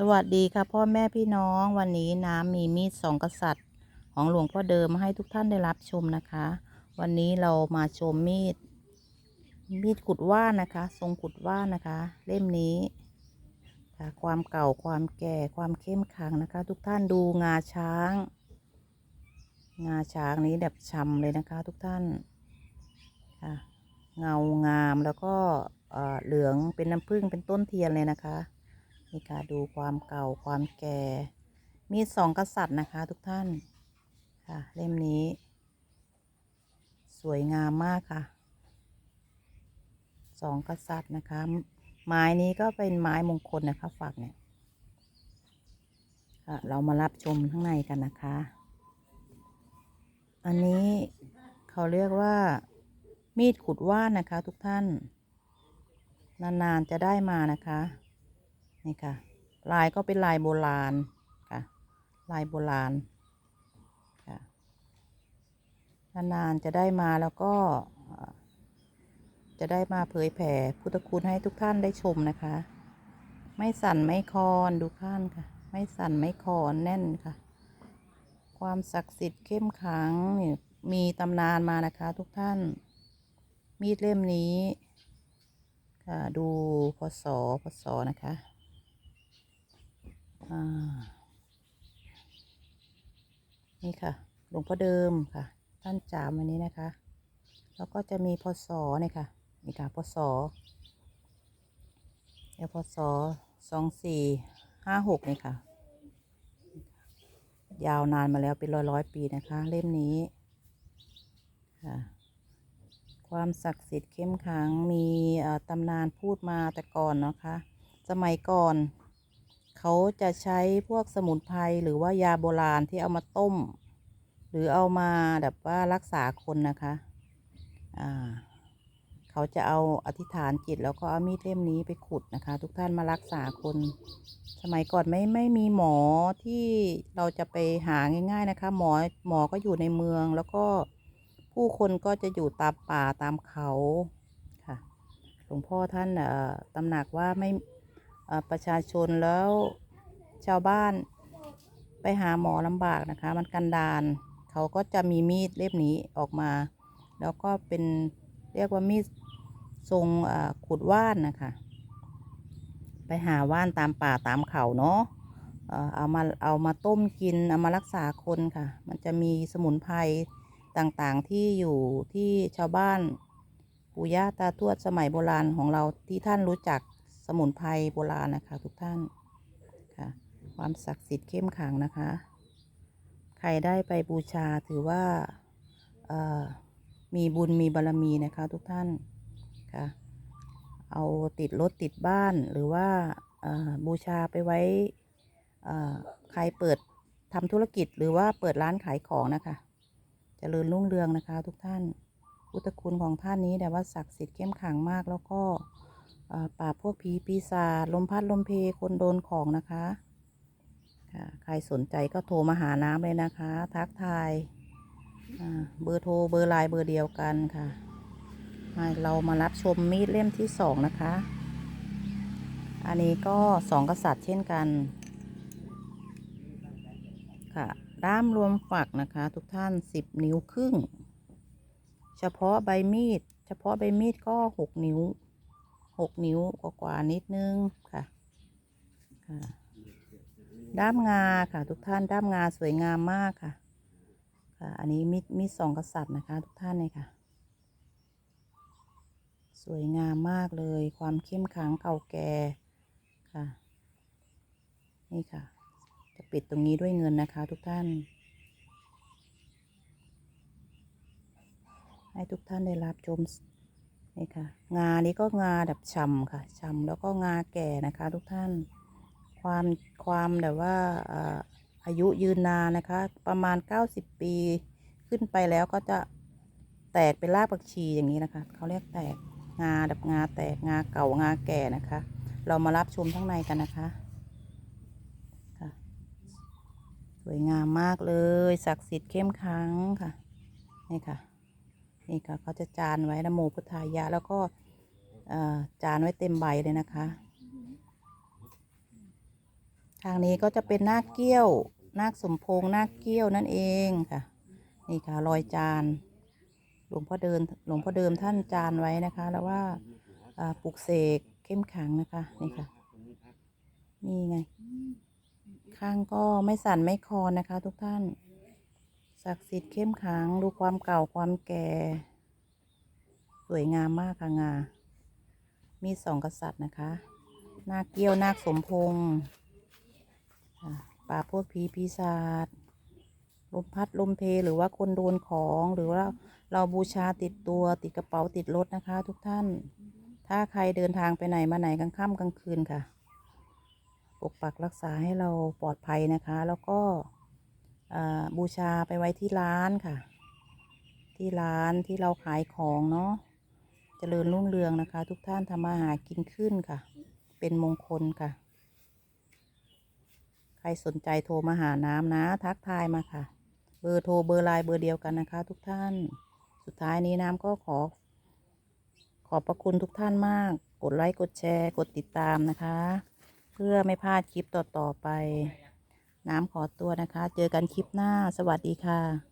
สวัสดีค่ะพ่อแม่พี่น้องวันนี้น้ำมีมีดสองกษัตริย์ ของหลวงพ่อเดิมมาให้ทุกท่านได้รับชมนะคะ วันนี้เรามาชมมีด มีดขุดว่านนะคะ ทรงขุดว่านนะคะ เล่มนี้ค่ะความเก่าความแก่ความเข้มขังนะคะ ทุกท่านดูงาช้าง งาช้างนี้แบบฉ่ำเลยนะคะ ทุกท่านค่ะเงางามแล้วก็เอ่อเหลืองเป็นน้ำผึ้งเป็นต้นเทียนเลยนะคะ นี่ค่ะดูความเก่าความแก่ มีสองกษัตริย์นะคะทุกท่านค่ะเล่มนี้ สวยงามมากค่ะสองกษัตริย์นะคะ ไม้นี้ก็เป็นไม้มงคลนะคะฝักเนี่ยค่ะเรามารับชมข้างในกันนะคะ อันนี้เขาเรียกว่า มีดขุดว่านนะคะทุกท่าน นาน ๆ จะได้มานะคะ นี่ค่ะ ลายก็เป็นลายโบราณค่ะ ลายโบราณค่ะนานๆจะได้มาแล้วก็จะได้มาเผยแผ่พุทธคุณให้ทุกท่านได้ชมนะคะ ไม่สั่นไม่คลอนดูข้านค่ะ ไม่สั่นไม่คลอนแน่นค่ะ ความศักดิ์สิทธิ์เข้มขังนี่มีตำนานมานะคะ ทุกท่าน มีดเล่มนี้ค่ะดูพศพศนะคะ นี่ค่ะ หลวงพ่อเดิมค่ะ ท่านจามอันนี้นะคะ แล้วก็จะมีพศเนี่ยค่ะ นี่ค่ะ พศเดี๋ยวพศสองสี่ห้าหกนี่ค่ะ ยาวนานมาแล้วเป็นร้อยร้อยปีนะคะ เล่มนี้ค่ะความศักดิ์สิทธิ์เข้มขังมีตำนานพูดมาแต่ก่อนเนาะคะ สมัยก่อน เขาจะใช้พวกสมุนไพรหรือว่ายาโบราณที่เอามาต้ม หรือเอามาแบบว่ารักษาคนนะคะอ่าเขาจะเอาอธิษฐานจิตแล้วก็เอามีดเล่มนี้ไปขุดนะคะ ทุกท่านมารักษาคน สมัยก่อนไม่ไม่มีหมอที่เราจะไปหาง่าย ๆนะคะ หมอหมอก็อยู่ในเมืองแล้วก็ผู้คนก็จะอยู่ตามป่าตามเขาค่ะหลวงพ่อท่านเอ่อตำหนักว่าไม่ ประชาชนแล้วชาวบ้านไปหาหมอลำบากนะคะ มันกันดานเขาก็จะมีมีดเล่มนี้ออกมา แล้วก็เป็นเรียกว่ามีดทรงขุดว่านนะคะ ไปหาว่านตามป่าตามเขาเนาะเอ่อเอามาเอามาต้มกิน เอามารักษาคนค่ะ มันจะมีสมุนไพรต่างๆที่อยู่ที่ชาวบ้านปู่ย่าตาทวดสมัยโบราณของเราที่ท่านรู้จัก สมุนไพรโบราณนะคะ ทุกท่านค่ะ ความศักดิ์สิทธิ์เข้มขังนะคะ ใครได้ไปบูชาถือว่ามีบุญมีบารรมีนะคะ ทุกท่านค่ะ เอาติดรถติดบ้านหรือว่าบูชาไปไว้ใครเปิดทำธุรกิจหรือว่าเปิดร้านขายของนะคะจะเจริญรุ่งเรืองนะคะ ทุกท่านพุทธคุณของท่านนี้แต่ว่าศักดิ์สิทธิ์เข้มขังมากแล้วก็ ปราบพวกผีปีศาจลมพัดลมเพคนโดนของนะคะค่ะใครสนใจก็โทรมาหาน้ำเลยนะคะ ทักทายเบอร์โทรเบอร์ไลน์เบอร์เดียวกันค่ะมาเรามารับชมมีดเล่มที่สองนะคะ อันนี้ก็สองกษัตริย์เช่นกัน ค่ะ ด้ามรวมฝักนะคะ ทุกท่านสิบนิ้วครึ่ง เฉพาะใบมีด เฉพาะใบมีดก็หกนิ้ว หกนิ้วกว่าๆนิดนึงค่ะค่ะด้ามงาค่ะ ทุกท่านด้ามงาสวยงามมากค่ะ ค่ะ อันนี้มีดมีดสองกษัตริย์นะคะ ทุกท่านเลยค่ะ สวยงามมากเลยความเข้มขังเก่าแก่ค่ะ นี่ค่ะ จะปิดตรงนี้ด้วยเงินนะคะ ทุกท่าน ให้ทุกท่านได้รับชม นี่ค่ะ งานี้ก็งาแบบฉ่ำค่ะฉ่ำแล้วก็งาแก่นะคะ ทุกท่าน ความความแบบว่าอายุยืนนานนะคะ ประมาณ 90 ปีขึ้นไปแล้วก็จะแตกเป็นรากผักชีอย่างนี้นะคะเขาเรียกแตกงาแบบงาแตกงาเก่างาแก่นะคะ เรามารับชมข้างในกันนะคะค่ะสวยงามมากเลยศักดิ์สิทธิ์เข้มขังค่ะนี่ค่ะ นี่ค่ะเขาจะจานไว้นะโมพุทธายะ แล้วก็จานไว้เต็มใบเลยนะคะ ทางนี้ก็จะเป็นนาคเกี้ยวนาคสมพงนาคเกี้ยวนั่นเองค่ะ นี่ค่ะรอยจานหลวงพ่อเดินหลวงพ่อเดิมท่านจานไว้นะคะ แล้วว่าปลุกเสกเข้มขังนะคะนี่ค่ะนี่ไง ข้างก็ไม่สั่นไม่คลอนนะคะ ทุกท่าน ศักดิ์สิทธิ์เข้มขังดูความเก่าความแก่ สวยงามมากค่ะงา มีสองกษัตริย์นะคะ นาคเกี้ยวนาคสมพงษ์ป่าพวกผีปีศาจลมพัดลมเพหรือว่าคนโดนของหรือว่าเราบูชาติดตัวติดกระเป๋าติดรถนะคะ ทุกท่าน ถ้าใครเดินทางไปไหนมาไหนกลางค่ำกลางคืนค่ะ ปกปักรักษาให้เราปลอดภัยนะคะ แล้วก็ บูชาไปไว้ที่ร้านค่ะ ที่ร้านที่เราขายของเนาะเจริญรุ่งเรืองนะคะ ทุกท่านทำมาหากินขึ้นค่ะ เป็นมงคลค่ะ ใครสนใจโทรมาหาน้ำนะ ทักทายมาค่ะ เบอร์โทรเบอร์ไลน์เบอร์เดียวกันนะคะ ทุกท่าน สุดท้ายนี้น้ำก็ขอ ขอบพระคุณทุกท่านมาก กดไลค์กดแชร์ กดติดตามนะคะ เพื่อไม่พลาดคลิปต่อๆไป น้ำขอตัวนะคะ เจอกันคลิปหน้า สวัสดีค่ะ